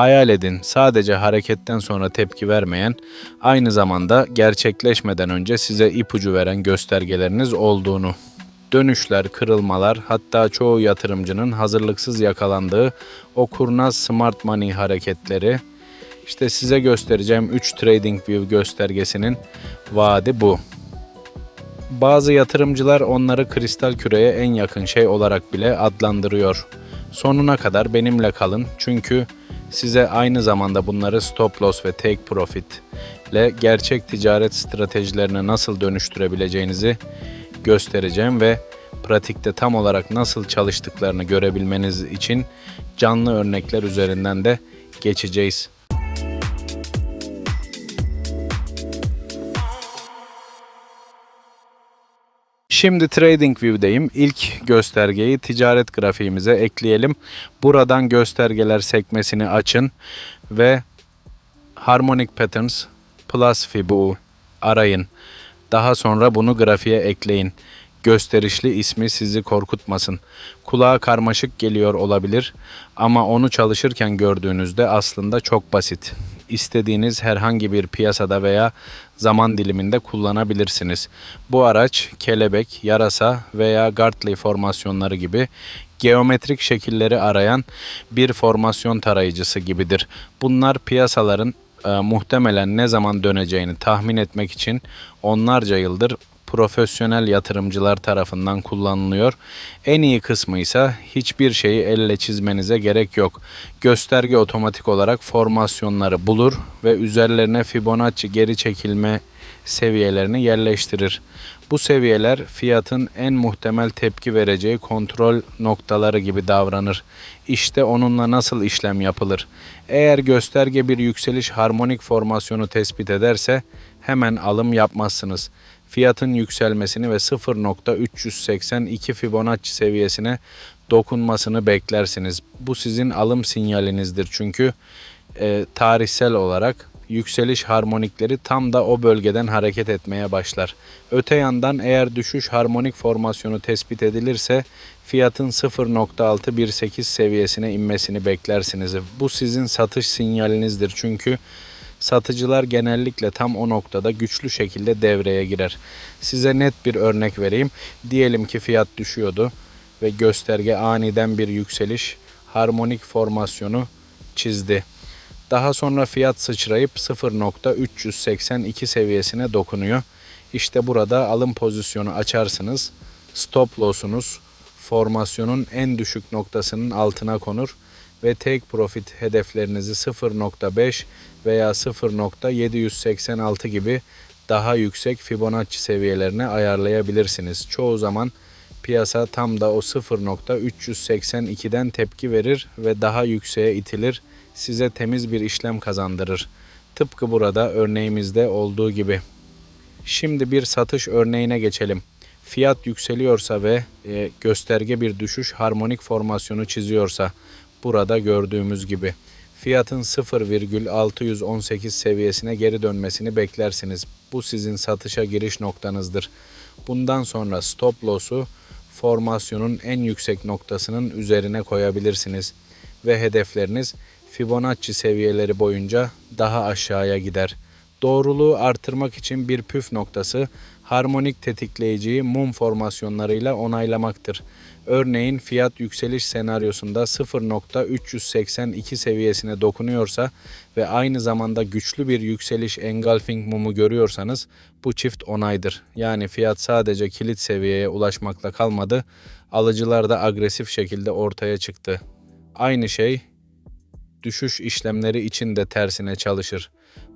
Hayal edin sadece hareketten sonra tepki vermeyen, aynı zamanda gerçekleşmeden önce size ipucu veren göstergeleriniz olduğunu. Dönüşler, kırılmalar, hatta çoğu yatırımcının hazırlıksız yakalandığı o kurnaz smart money hareketleri, işte size göstereceğim 3 TradingView göstergesinin vaadi bu. Bazı yatırımcılar onları kristal küreye en yakın şey olarak bile adlandırıyor. Sonuna kadar benimle kalın çünkü size aynı zamanda bunları stop loss ve take profit ile gerçek ticaret stratejilerine nasıl dönüştürebileceğinizi göstereceğim ve pratikte tam olarak nasıl çalıştıklarını görebilmeniz için canlı örnekler üzerinden de geçeceğiz. Şimdi TradingView'deyim. İlk göstergeyi ticaret grafiğimize ekleyelim. Buradan göstergeler sekmesini açın ve Harmonic Patterns Plus Fibu arayın. Daha sonra bunu grafiğe ekleyin. Gösterişli ismi sizi korkutmasın. Kulağa karmaşık geliyor olabilir ama onu çalışırken gördüğünüzde aslında çok basit. İstediğiniz herhangi bir piyasada veya zaman diliminde kullanabilirsiniz. Bu araç kelebek, yarasa veya Gartley formasyonları gibi geometrik şekilleri arayan bir formasyon tarayıcısı gibidir. Bunlar piyasaların e, muhtemelen ne zaman döneceğini tahmin etmek için onlarca yıldır profesyonel yatırımcılar tarafından kullanılıyor. En iyi kısmı ise hiçbir şeyi elle çizmenize gerek yok. Gösterge otomatik olarak formasyonları bulur ve üzerlerine Fibonacci geri çekilme seviyelerini yerleştirir. Bu seviyeler fiyatın en muhtemel tepki vereceği kontrol noktaları gibi davranır. İşte onunla nasıl işlem yapılır? Eğer gösterge bir yükseliş harmonik formasyonu tespit ederse hemen alım yapmazsınız. Fiyatın yükselmesini ve 0.382 Fibonacci seviyesine dokunmasını beklersiniz. Bu sizin alım sinyalinizdir çünkü e, tarihsel olarak yükseliş harmonikleri tam da o bölgeden hareket etmeye başlar. Öte yandan eğer düşüş harmonik formasyonu tespit edilirse fiyatın 0.618 seviyesine inmesini beklersiniz. Bu sizin satış sinyalinizdir çünkü satıcılar genellikle tam o noktada güçlü şekilde devreye girer. Size net bir örnek vereyim. Diyelim ki fiyat düşüyordu ve gösterge aniden bir yükseliş harmonik formasyonu çizdi. Daha sonra fiyat sıçrayıp 0.382 seviyesine dokunuyor. İşte burada alım pozisyonu açarsınız. Stop loss'unuz formasyonun en düşük noktasının altına konur ve take profit hedeflerinizi 0.5 veya 0.786 gibi daha yüksek Fibonacci seviyelerine ayarlayabilirsiniz. Çoğu zaman piyasa tam da o 0.382'den tepki verir ve daha yükseğe itilir. Size temiz bir işlem kazandırır. Tıpkı burada örneğimizde olduğu gibi. Şimdi bir satış örneğine geçelim. Fiyat yükseliyorsa ve e, gösterge bir düşüş harmonik formasyonu çiziyorsa burada gördüğümüz gibi fiyatın 0,618 seviyesine geri dönmesini beklersiniz. Bu sizin satışa giriş noktanızdır. Bundan sonra stop loss'u formasyonun en yüksek noktasının üzerine koyabilirsiniz ve hedefleriniz Fibonacci seviyeleri boyunca daha aşağıya gider. Doğruluğu artırmak için bir püf noktası harmonik tetikleyiciyi mum formasyonlarıyla onaylamaktır. Örneğin fiyat yükseliş senaryosunda 0.382 seviyesine dokunuyorsa ve aynı zamanda güçlü bir yükseliş engulfing mumu görüyorsanız bu çift onaydır. Yani fiyat sadece kilit seviyeye ulaşmakla kalmadı, alıcılar da agresif şekilde ortaya çıktı. Aynı şey düşüş işlemleri için de tersine çalışır.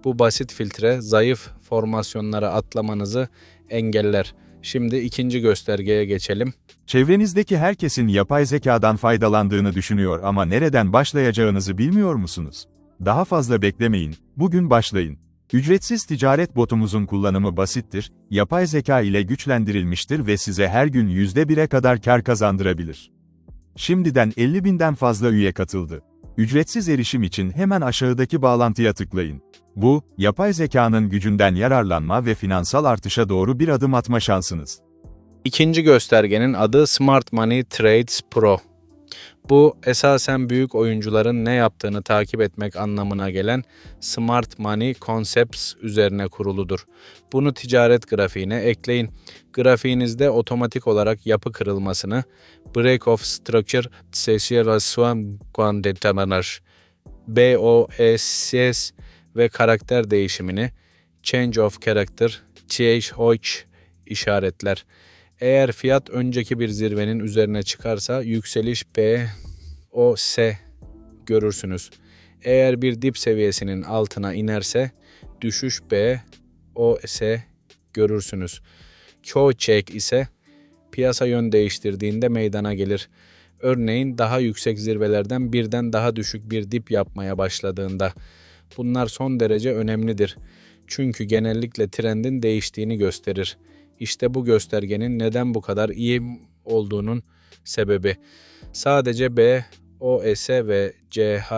Bu basit filtre zayıf formasyonlara atlamanızı engeller. Şimdi ikinci göstergeye geçelim. Çevrenizdeki herkesin yapay zekadan faydalandığını düşünüyor ama nereden başlayacağınızı bilmiyor musunuz? Daha fazla beklemeyin, bugün başlayın. Ücretsiz ticaret botumuzun kullanımı basittir, yapay zeka ile güçlendirilmiştir ve size her gün %1'e kadar kar kazandırabilir. Şimdiden 50 binden fazla üye katıldı. Ücretsiz erişim için hemen aşağıdaki bağlantıya tıklayın. Bu, yapay zekanın gücünden yararlanma ve finansal artışa doğru bir adım atma şansınız. İkinci göstergenin adı Smart Money Trades Pro. Bu esasen büyük oyuncuların ne yaptığını takip etmek anlamına gelen Smart Money Concepts üzerine kuruludur. Bunu ticaret grafiğine ekleyin. Grafiğinizde otomatik olarak yapı kırılmasını, Break of Structure Session Quandetamanash, BOSS ve karakter değişimini, Change of Character, CH işaretler. Eğer fiyat önceki bir zirvenin üzerine çıkarsa yükseliş B, O, S görürsünüz. Eğer bir dip seviyesinin altına inerse düşüş B, O, S görürsünüz. Q-check ise piyasa yön değiştirdiğinde meydana gelir. Örneğin daha yüksek zirvelerden birden daha düşük bir dip yapmaya başladığında. Bunlar son derece önemlidir. Çünkü genellikle trendin değiştiğini gösterir. İşte bu göstergenin neden bu kadar iyi olduğunun sebebi. Sadece B, O, S ve CH,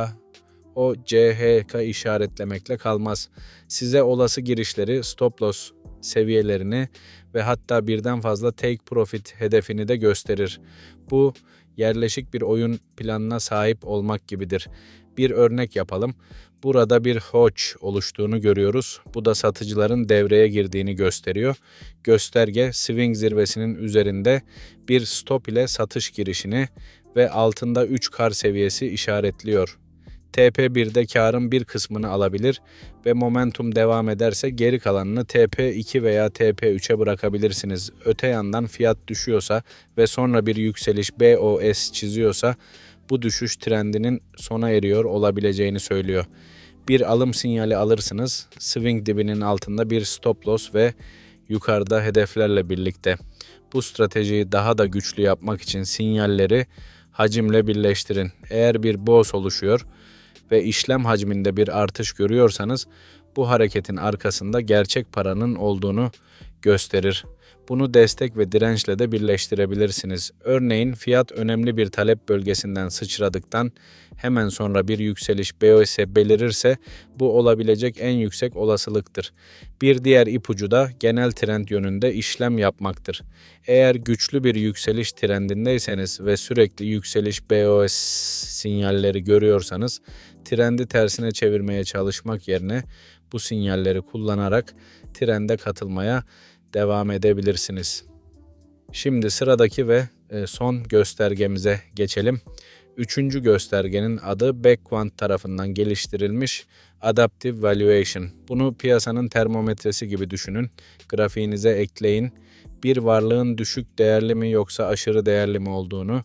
o CHK işaretlemekle kalmaz. Size olası girişleri, stop loss seviyelerini ve hatta birden fazla take profit hedefini de gösterir. Bu yerleşik bir oyun planına sahip olmak gibidir. Bir örnek yapalım. Burada bir hodge oluştuğunu görüyoruz. Bu da satıcıların devreye girdiğini gösteriyor. Gösterge swing zirvesinin üzerinde bir stop ile satış girişini ve altında 3 kar seviyesi işaretliyor. TP1'de karın bir kısmını alabilir ve momentum devam ederse geri kalanını TP2 veya TP3'e bırakabilirsiniz. Öte yandan fiyat düşüyorsa ve sonra bir yükseliş BOS çiziyorsa bu düşüş trendinin sona eriyor olabileceğini söylüyor. Bir alım sinyali alırsınız. Swing dibinin altında bir stop loss ve yukarıda hedeflerle birlikte. Bu stratejiyi daha da güçlü yapmak için sinyalleri hacimle birleştirin. Eğer bir boz oluşuyor ve işlem hacminde bir artış görüyorsanız bu hareketin arkasında gerçek paranın olduğunu gösterir. Bunu destek ve dirençle de birleştirebilirsiniz. Örneğin fiyat önemli bir talep bölgesinden sıçradıktan hemen sonra bir yükseliş BOS belirirse bu olabilecek en yüksek olasılıktır. Bir diğer ipucu da genel trend yönünde işlem yapmaktır. Eğer güçlü bir yükseliş trendindeyseniz ve sürekli yükseliş BOS sinyalleri görüyorsanız trendi tersine çevirmeye çalışmak yerine bu sinyalleri kullanarak trende katılmaya devam edebilirsiniz. Şimdi sıradaki ve e, son göstergemize geçelim. Üçüncü göstergenin adı Backquant tarafından geliştirilmiş Adaptive Valuation. Bunu piyasanın termometresi gibi düşünün. Grafiğinize ekleyin. Bir varlığın düşük değerli mi yoksa aşırı değerli mi olduğunu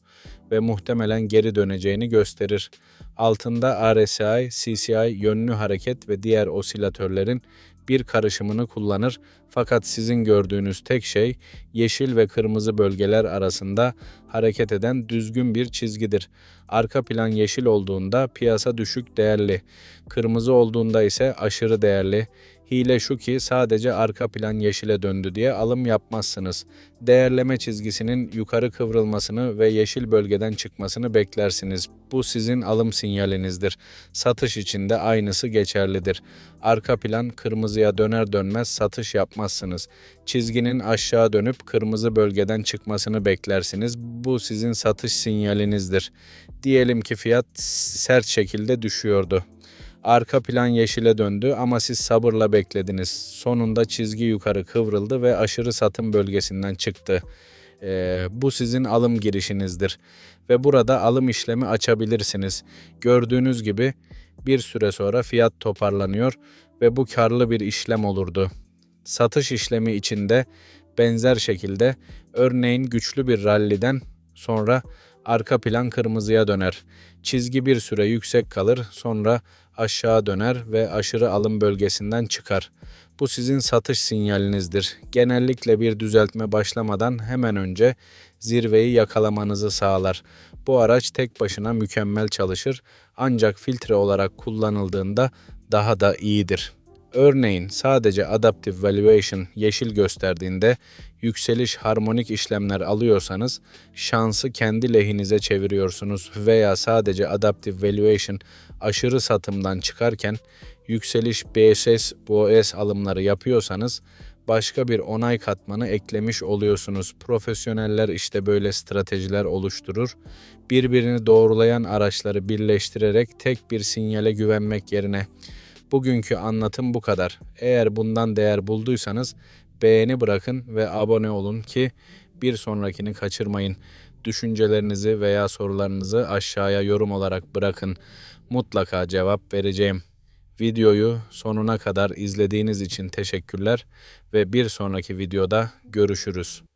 ve muhtemelen geri döneceğini gösterir. Altında RSI, CCI, yönlü hareket ve diğer osilatörlerin bir karışımını kullanır fakat sizin gördüğünüz tek şey yeşil ve kırmızı bölgeler arasında hareket eden düzgün bir çizgidir. Arka plan yeşil olduğunda piyasa düşük değerli, kırmızı olduğunda ise aşırı değerli. Hile şu ki sadece arka plan yeşile döndü diye alım yapmazsınız. Değerleme çizgisinin yukarı kıvrılmasını ve yeşil bölgeden çıkmasını beklersiniz. Bu sizin alım sinyalinizdir. Satış için de aynısı geçerlidir. Arka plan kırmızıya döner dönmez satış yapmazsınız. Çizginin aşağı dönüp kırmızı bölgeden çıkmasını beklersiniz. Bu sizin satış sinyalinizdir. Diyelim ki fiyat sert şekilde düşüyordu. Arka plan yeşile döndü ama siz sabırla beklediniz. Sonunda çizgi yukarı kıvrıldı ve aşırı satım bölgesinden çıktı. Ee, bu sizin alım girişinizdir ve burada alım işlemi açabilirsiniz. Gördüğünüz gibi bir süre sonra fiyat toparlanıyor ve bu karlı bir işlem olurdu. Satış işlemi içinde benzer şekilde örneğin güçlü bir ralliden sonra arka plan kırmızıya döner. Çizgi bir süre yüksek kalır, sonra aşağı döner ve aşırı alım bölgesinden çıkar. Bu sizin satış sinyalinizdir. Genellikle bir düzeltme başlamadan hemen önce zirveyi yakalamanızı sağlar. Bu araç tek başına mükemmel çalışır ancak filtre olarak kullanıldığında daha da iyidir. Örneğin sadece Adaptive Valuation yeşil gösterdiğinde yükseliş harmonik işlemler alıyorsanız şansı kendi lehinize çeviriyorsunuz veya sadece Adaptive Valuation aşırı satımdan çıkarken yükseliş BSS, BOS alımları yapıyorsanız başka bir onay katmanı eklemiş oluyorsunuz. Profesyoneller işte böyle stratejiler oluşturur. Birbirini doğrulayan araçları birleştirerek tek bir sinyale güvenmek yerine bugünkü anlatım bu kadar. Eğer bundan değer bulduysanız beğeni bırakın ve abone olun ki bir sonrakini kaçırmayın. Düşüncelerinizi veya sorularınızı aşağıya yorum olarak bırakın. Mutlaka cevap vereceğim. Videoyu sonuna kadar izlediğiniz için teşekkürler ve bir sonraki videoda görüşürüz.